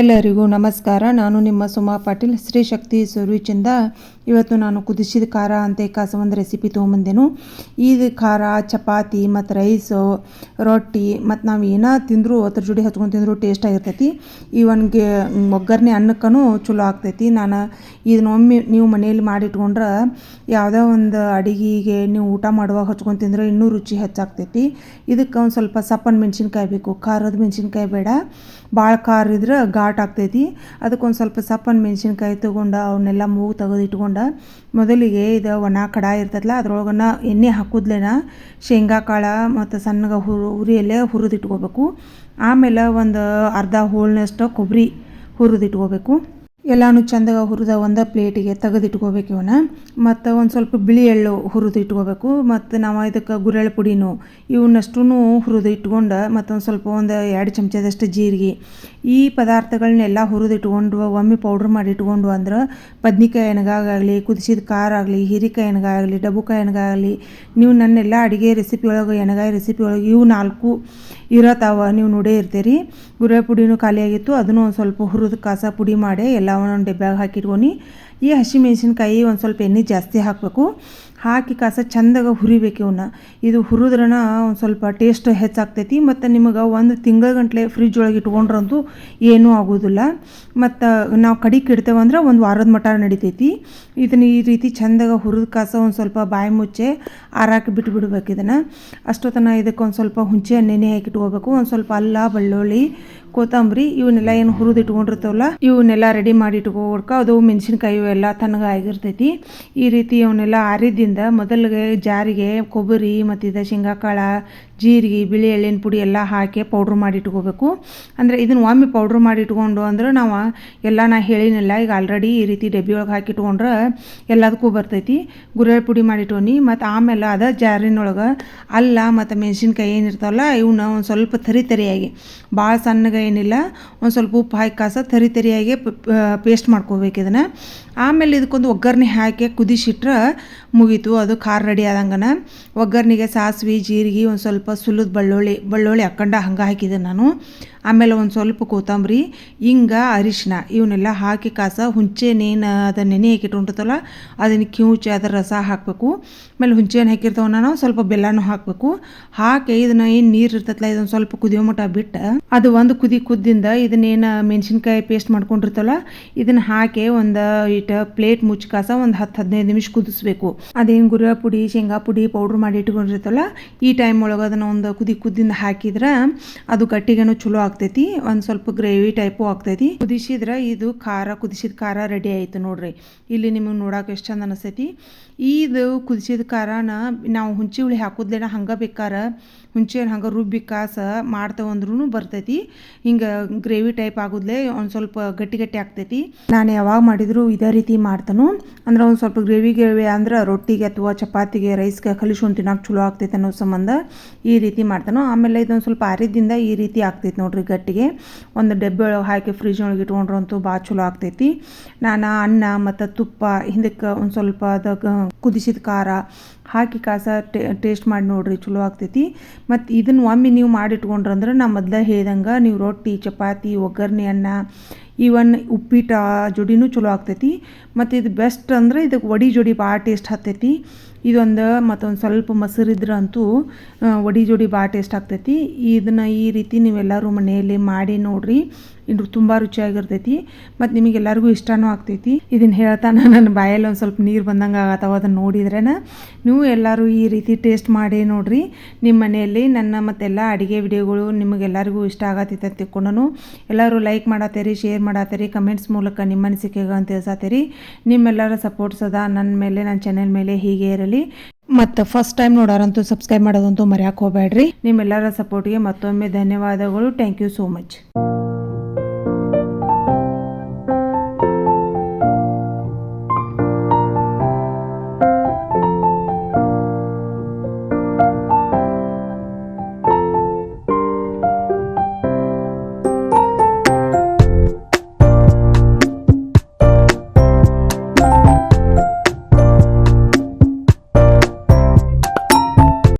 ಎಲ್ಲರಿಗೂ ನಮಸ್ಕಾರ. ನಾನು ನಿಮ್ಮ ಸುಮಾ ಪಾಟೀಲ್. ಶ್ರೀ ಶಕ್ತಿ ಸುರುವಿಚಿಂದ ಇವತ್ತು ನಾನು ಕುದಿಸಿದ ಖಾರ ಅಂತ ಕಾಸ ಒಂದು ರೆಸಿಪಿ ತೊಗೊಂಬಂದೆನು ಈ ಖಾರ, ಚಪಾತಿ ಮತ್ತು ರೈಸು ರೊಟ್ಟಿ ಮತ್ತು ನಾವು ಏನೋ ತಿಂದರೂ ಅದ್ರ ಜೋಡಿ ಹಚ್ಕೊಂಡು ತಿಂದರೂ ಟೇಸ್ಟ್ ಆಗಿರ್ತೈತಿ. ಇವನ್ಗೆ ಒಗ್ಗರಣೆ ಅನ್ನಕ್ಕೂ ಚಲೋ ಆಗ್ತೈತಿ. ನಾನು ಇದನ್ನ ಒಮ್ಮೆ ನೀವು ಮನೆಯಲ್ಲಿ ಮಾಡಿಟ್ಕೊಂಡ್ರೆ ಯಾವುದೋ ಒಂದು ಅಡಿಗೆಗೆ ನೀವು ಊಟ ಮಾಡುವಾಗ ಹಚ್ಕೊಂಡು ತಿಂದರೆ ಇನ್ನೂ ರುಚಿ ಹೆಚ್ಚಾಗ್ತೈತಿ. ಇದಕ್ಕೆ ಒಂದು ಸ್ವಲ್ಪ ಸಪ್ಪನ ಮೆಣಸಿನ್ಕಾಯಿ ಬೇಕು. ಖಾರದ ಮೆಣಸಿನ್ಕಾಯಿ ಬೇಡ. ಭಾಳ ಖಾರ ಇದ್ರೆ ಘಾಟ್ ಆಗ್ತೈತಿ. ಅದಕ್ಕೊಂದು ಸ್ವಲ್ಪ ಸಪ್ಪನ ಮೆಣಸಿನ್ಕಾಯಿ ತೊಗೊಂಡು ಅವನ್ನೆಲ್ಲ ಮೂಗು ತೆಗೆದಿಟ್ಕೊಂಡು, ಮೊದಲಿಗೆ ಇದು ಒಣ ಕಡಾಯಿ ಇರ್ತದಲ್ಲ ಅದ್ರೊಳಗನ ಎಣ್ಣೆ ಹಾಕೋದ್ಲೇನ ಶೇಂಗಾ ಕಾಳು ಮತ್ತು ಸಣ್ಣಗೆ ಹುರು ಉರಿಯಲ್ಲೇ ಹುರಿದಿಟ್ಕೋಬೇಕು. ಆಮೇಲೆ ಒಂದು ಅರ್ಧ ಹೋಳ್ನಷ್ಟು ಕೊಬ್ಬರಿ ಹುರಿದಿಟ್ಕೋಬೇಕು. ಎಲ್ಲಾನು ಚಂದಾಗ ಹುರಿದ ಒಂದು ಪ್ಲೇಟಿಗೆ ತೆಗೆದಿಟ್ಕೋಬೇಕು ಇವನ್ನ ಮತ್ತು ಒಂದು ಸ್ವಲ್ಪ ಬಿಳಿ ಎಳ್ಳು ಹುರಿದು ಇಟ್ಕೋಬೇಕು. ಮತ್ತು ನಾವು ಇದಕ್ಕೆ ಗುರೆಳ್ಳು ಪುಡಿನೂ ಇವನ್ನಷ್ಟೂ ಹುರಿದು ಇಟ್ಕೊಂಡು ಮತ್ತೊಂದು ಸ್ವಲ್ಪ ಒಂದು ಎರಡು ಚಮಚದಷ್ಟು ಜೀರಿಗೆ ಈ ಪದಾರ್ಥಗಳನ್ನೆಲ್ಲ ಹುರಿದು ಇಟ್ಕೊಂಡು ಒಮ್ಮೆ ಪೌಡ್ರ್ ಮಾಡಿ ಇಟ್ಕೊಂಡು ಅಂದ್ರೆ ಬದ್ನಿಕಾಯಿ ಎಣ್ಗಾಗಲಿ ಕುದಿಸಿದ ಖಾರ ಆಗಲಿ ಹೀರಿಕಾಯಿ ಎಣ್ಗಾಗಲಿ ಡಬ್ಬುಕಾಯಿ ಎಣ್ಗಾಗಲಿ ನೀವು ನನ್ನೆಲ್ಲ ಅಡುಗೆ ರೆಸಿಪಿ ಒಳಗೆ, ಎಣ್ಗಾಯಿ ರೆಸಿಪಿ ಒಳಗೆ ಇವು ನಾಲ್ಕು ಇರತ್ತಾವ ನೀವು ನೋಡೇ ಇರ್ತೀರಿ. ಗುರೆ ಪುಡಿನೂ ಖಾಲಿಯಾಗಿತ್ತು. ಅದನ್ನು ಒಂದು ಸ್ವಲ್ಪ ಹುರಿದು ಕಾಸ ಪುಡಿ ಮಾಡಿ ಎಲ್ಲ ಒಂದೊಂದು ಡಬ್ಬ್ಯಾಗ ಹಾಕಿಟ್ಕೊಂಡು ಈ ಹಸಿಮೆಣ್ಸಿನ್ಕಾಯಿ ಒಂದು ಸ್ವಲ್ಪ ಎಣ್ಣೆ ಜಾಸ್ತಿ ಹಾಕಬೇಕು. ಹಾಕಿ ಕಾಸ ಚಂದಾಗ ಹುರಿಬೇಕು ಇವನ್ನ ಇದು ಹುರಿದ್ರನ ಒಂದು ಸ್ವಲ್ಪ ಟೇಸ್ಟ್ ಹೆಚ್ಚಾಗ್ತೈತಿ. ಮತ್ತು ನಿಮಗೆ ಒಂದು ತಿಂಗಳ ಗಂಟಲೆ ಫ್ರಿಜ್ ಒಳಗೆ ಇಟ್ಕೊಂಡ್ರಂತೂ ಏನೂ ಆಗೋದಿಲ್ಲ. ಮತ್ತು ನಾವು ಕಡಿ ಇಡ್ತೇವೆ ಅಂದ್ರೆ ಒಂದು ವಾರದ ಮಟ್ಟ ನಡಿತೈತಿ. ಇದನ್ನ ಈ ರೀತಿ ಚಂದಾಗ ಹುರಿದ ಕಾಸ ಒಂದು ಸ್ವಲ್ಪ ಬಾಯಿ ಮುಚ್ಚೆ ಆರಾಕಿ ಬಿಟ್ಟು ಬಿಡ್ಬೇಕು ಇದನ್ನು. ಅಷ್ಟೊತ್ತನ ಇದಕ್ಕೆ ಒಂದು ಸ್ವಲ್ಪ ಹುಂಚೆ ನೆನೆ ಹಾಕಿ ಇಟ್ಕೋಬೇಕು. ಒಂದು ಸ್ವಲ್ಪ ಅಲ್ಲ, ಬೆಳ್ಳುಳ್ಳಿ, ಕೊತ್ತಂಬರಿ ಇವನ್ನೆಲ್ಲ ಏನು ಹುರಿದು ಇಟ್ಕೊಂಡಿರ್ತಾವಲ್ಲ ಇವನ್ನೆಲ್ಲ ರೆಡಿ ಮಾಡಿ ಇಟ್ಕೋಬೇಕು ಅದು ಮೆಣಸಿನ್ಕಾಯಿ ಎಲ್ಲ ತಣ್ಣಗಾಗಿರ್ತೈತಿ ಈ ರೀತಿ ಇವನ್ನೆಲ್ಲ ಆರಿದಿಂದ ಮೊದಲಿಗೆ ಜಾರಿಗೆ ಕೊಬ್ಬರಿ ಮತ್ತು ಇದು ಶೇಂಗಾಕಾಳ, ಜೀರಿಗೆ, ಬಿಳಿ ಎಳ್ಳಿನ ಪುಡಿ ಎಲ್ಲ ಹಾಕಿ ಪೌಡ್ರ್ ಮಾಡಿ ಇಟ್ಕೋಬೇಕು. ಅಂದರೆ ಇದನ್ನು ಒಮ್ಮೆ ಪೌಡ್ರ್ ಮಾಡಿ ಇಟ್ಕೊಂಡು ಅಂದ್ರೆ ನಾವು ಎಲ್ಲ ನಾ ಹೇಳಿನಲ್ಲ, ಈಗ ಆಲ್ರೆಡಿ ಈ ರೀತಿ ಡಬ್ಬಿ ಒಳಗೆ ಹಾಕಿ ಇಟ್ಕೊಂಡ್ರೆ ಎಲ್ಲದಕ್ಕೂ ಬರ್ತೈತಿ. ಗುರೆಳ್ ಪುಡಿ ಮಾಡಿ ಇಟ್ಕೊಂಡು, ಮತ್ತು ಆಮೇಲೆ ಅದ ಜಾರಿನೊಳಗೆ ಅಲ್ಲ ಮತ್ತು ಮೆಣಸಿನ್ಕಾಯಿ ಏನಿರ್ತಾವಲ್ಲ ಇವನ್ನ ಒಂದು ಸ್ವಲ್ಪ ತರಿ ತರಿಯಾಗಿ ಭಾಳ ಸಣ್ಣಗೆ ಏನಿಲ್ಲ, ಒಂದು ಸ್ವಲ್ಪ ಉಪ್ಪು ಹಾಕಿ ಕಾಸ ತರಿ ತರಿಯಾಗಿ ಪೇಸ್ಟ್ ಮಾಡ್ಕೋಬೇಕು ಇದನ್ನು. ಆಮೇಲೆ ಇದಕ್ಕೊಂದು ಒಗ್ಗರಣೆ ಹಾಕಿ ಕುದಿಸಿಟ್ರೆ ಮುಗೀತು ಅದು ಖಾರ ರೆಡಿ ಆದಂಗನ ಒಗ್ಗರಣೆಗೆ ಸಾಸಿವೆ, ಜೀರಿಗೆ, ಒಂದು ಸ್ವಲ್ಪ ಸುಲಿದ ಬೆಳ್ಳುಳ್ಳಿ ಬೆಳ್ಳುಳ್ಳಿ ಹಾಕ್ಕಂಡ ಹಂಗೆ ಹಾಕಿದೆ ನಾನು. ಆಮೇಲೆ ಒಂದು ಸ್ವಲ್ಪ ಕೊತ್ತಂಬರಿ ಹಿಂಗ ಅರಿಶಿನ ಇವನ್ನೆಲ್ಲ ಹಾಕಿ ಕಾಸ ಹುಂಚೆನೇನು ಅದನ್ನ ನೆನೆ ಹಾಕಿಟ್ಟುಂಟಲ್ಲ ಅದನ್ನು ಕಿವುಚಿ ಅದರ ರಸ ಹಾಕಬೇಕು. ಆಮೇಲೆ ಹುಂಚೆನ ಹಾಕಿರ್ತಾವ ನಾನು ಸ್ವಲ್ಪ ಬೆಲ್ಲನೂ ಹಾಕಬೇಕು. ಹಾಕಿ ಇದನ್ನ ಏನು ನೀರು ಇರ್ತೈತಲ್ಲ ಇದೊಂದು ಸ್ವಲ್ಪ ಕುದಿಯೋ ಮಟ್ಟ ಬಿಟ್ಟು ಅದು ಒಂದು ಕುದಿ ಕುದ್ದಿಂದ ಇದನ್ನೇನು ಮೆಣಸಿನ್ಕಾಯಿ ಪೇಸ್ಟ್ ಮಾಡ್ಕೊಂಡಿರ್ತಲ್ಲ, ಇದನ್ನ ಹಾಕಿ ಒಂದು ಇಟ್ಟು ಪ್ಲೇಟ್ ಮುಚ್ಚಿ ಕಾಸ ಒಂದು ಹತ್ತು ಹದಿನೈದು ನಿಮಿಷ ಕುದಿಸ್ಬೇಕು. ಅದೇನು ಗುರ ಪುಡಿ, ಶೇಂಗಾ ಪುಡಿ ಪೌಡ್ರ್ ಮಾಡಿ ಇಟ್ಕೊಂಡಿರ್ತಲ್ಲ, ಈ ಟೈಮ್ ಒಳಗೆ ಅದನ್ನು ಒಂದು ಕುದಿ ಕುದ್ದಿಂದ ಹಾಕಿದ್ರೆ ಅದು ಗಟ್ಟಿಗೆನೂ ಚಲೋ ಆಗ್ತೈತಿ, ಒಂದು ಸ್ವಲ್ಪ ಗ್ರೇವಿ ಟೈಪು ಆಗ್ತೈತಿ. ಕುದಿಸಿದ್ರೆ ಇದು ಖಾರ, ಕುದಿಸಿದ ಖಾರ ರೆಡಿ ಆಯಿತು ನೋಡ್ರಿ. ಇಲ್ಲಿ ನಿಮಗೆ ನೋಡಕ್ಕೆ ಎಷ್ಟು ಚಂದ ಅನಿಸ್ತೈತಿ. ಇದು ಕುದಿಸಿದ ಖಾರನ ನಾವು ಹುಂಚಿ ಹುಳಿ ಹಾಕೋದ್ಲೇನ ಹಂಗೆ ಬೇಕಾರ ಹುಂಚೆ ಹಂಗೆ ರುಬ್ಬಿ ಕಾಸ ಮಾಡ್ತೇವೆ ಅಂದ್ರೂ ಬರ್ತೈತಿ. ಹಿಂಗೆ ಗ್ರೇವಿ ಟೈಪ್ ಆಗೋದ್ಲೆ ಒಂದು ಸ್ವಲ್ಪ ಗಟ್ಟಿ ಗಟ್ಟಿ ಆಗ್ತೈತಿ. ನಾನು ಯಾವಾಗ ಮಾಡಿದ್ರು ಇದೇ ರೀತಿ ಮಾಡ್ತಾನು. ಅಂದ್ರೆ ಒಂದು ಸ್ವಲ್ಪ ಗ್ರೇವಿ ಗ್ರೇವಿ ಅಂದ್ರೆ ರೊಟ್ಟಿಗೆ ಅಥವಾ ಚಪಾತಿಗೆ ರೈಸ್ಗೆ ಕಲಿಸ್ಕೊಂಡು ತಿನ್ನೋಕೆ ಚಲೋ ಆಗ್ತೈತೆ ಅನ್ನೋ ಸಂಬಂಧ ಈ ರೀತಿ ಮಾಡ್ತಾನೋ. ಆಮೇಲೆ ಇದೊಂದು ಸ್ವಲ್ಪ ಆರಿದಿಂದ ಈ ರೀತಿ ಆಗ್ತೈತೆ ನೋಡ್ರಿ ಗಟ್ಟಿಗೆ. ಒಂದು ಡಬ್ಬೆ ಒಳಗೆ ಹಾಕಿ ಫ್ರಿಜ್ ಒಳಗೆ ಇಟ್ಕೊಂಡ್ರಂತೂ ಭಾಳ ಚಲೋ ಆಗ್ತೈತಿ. ನಾನು ಅನ್ನ ಮತ್ತು ತುಪ್ಪ ಹಿಂದಕ್ಕೆ ಒಂದು ಸ್ವಲ್ಪ ಅದ ಕುದಿಸಿದ ಖಾರ ಹಾಕಿ ಕಾಸ ಟೇಸ್ಟ್ ಮಾಡಿ ನೋಡ್ರಿ ಚಲೋ ಆಗ್ತೈತಿ. ಮತ್ತು ಇದನ್ನು ಒಮ್ಮೆ ನೀವು ಮಾಡಿಟ್ಕೊಂಡ್ರಂದ್ರೆ ನಾ ಮೊದಲೇ ಹೇಳ್ದಂಗೆ ನೀವು ರೊಟ್ಟಿ ಚಪಾತಿ ಒಗ್ಗರಣೆ ಅನ್ನ ಇವನ್ ಉಪ್ಪಿಟ್ಟು ಜೋಡಿನೂ ಚಲೋ ಆಗ್ತೈತಿ. ಮತ್ತು ಇದು ಬೆಸ್ಟ್ ಅಂದರೆ ಇದಕ್ಕೆ ವಡಿ ಜೋಡಿ ಭಾಳ ಟೇಸ್ಟ್ ಹತ್ತೈತಿ. ಇದೊಂದು ಮತ್ತೊಂದು ಸ್ವಲ್ಪ ಮೊಸರು ಇದ್ರೆ ಅಂತೂ ವಡಿ ಜೋಡಿ ಭಾಳ ಟೇಸ್ಟ್ ಆಗ್ತೈತಿ. ಇದನ್ನು ಈ ರೀತಿ ನೀವೆಲ್ಲರೂ ಮನೆಯಲ್ಲಿ ಮಾಡಿ ನೋಡಿರಿ. ಇದು ತುಂಬ ರುಚಿಯಾಗಿರ್ತೈತಿ. ಮತ್ತು ನಿಮಗೆಲ್ಲರಿಗೂ ಇಷ್ಟನೂ ಆಗ್ತೈತಿ. ಇದನ್ನು ಹೇಳ್ತಾನೆ ನನ್ನ ಬಾಯಲ್ಲಿ ಒಂದು ಸ್ವಲ್ಪ ನೀರು ಬಂದಂಗೆ ಆಗತ್ತವ ಅದನ್ನು ನೋಡಿದ್ರೇನ. ನೀವು ಎಲ್ಲರೂ ಈ ರೀತಿ ಟೇಸ್ಟ್ ಮಾಡಿ ನೋಡಿರಿ. ನಿಮ್ಮ ಮನೆಯಲ್ಲಿ ನನ್ನ ಮತ್ತೆಲ್ಲ ಅಡುಗೆ ವಿಡಿಯೋಗಳು ನಿಮಗೆಲ್ಲರಿಗೂ ಇಷ್ಟ ಆಗತ್ತೈತೆ ಅಂತ ತಿಳ್ಕೊಂಡು ಎಲ್ಲರೂ ಲೈಕ್ ಮಾಡತ್ತೀರಿ ಶೇರ್ ಮಾಡತ್ತೀರಿ ಕಮೆಂಟ್ಸ್ ಮೂಲಕ ನಿಮ್ಮ ಅಂತ ತಿಳಿಸತ್ತೀರಿ ನಿಮ್ಮೆಲ್ಲರ ಸಪೋರ್ಟ್ಸ್ ಅದ ನನ್ನ ಮೇಲೆ ನನ್ನ ಚಾನೆಲ್ ಮೇಲೆ ಹೀಗೆ ಇರಲಿ. ಮತ್ತು ಫಸ್ಟ್ ಟೈಮ್ ನೋಡೋರಂತೂ ಸಬ್ಸ್ಕ್ರೈಬ್ ಮಾಡೋದಂತೂ ಮರೆಯೋಕೆ ಹೋಗಬೇಡ್ರಿ ನಿಮ್ಮೆಲ್ಲರ ಸಪೋರ್ಟ್ಗೆ ಮತ್ತೊಮ್ಮೆ ಧನ್ಯವಾದಗಳು. Thank you so much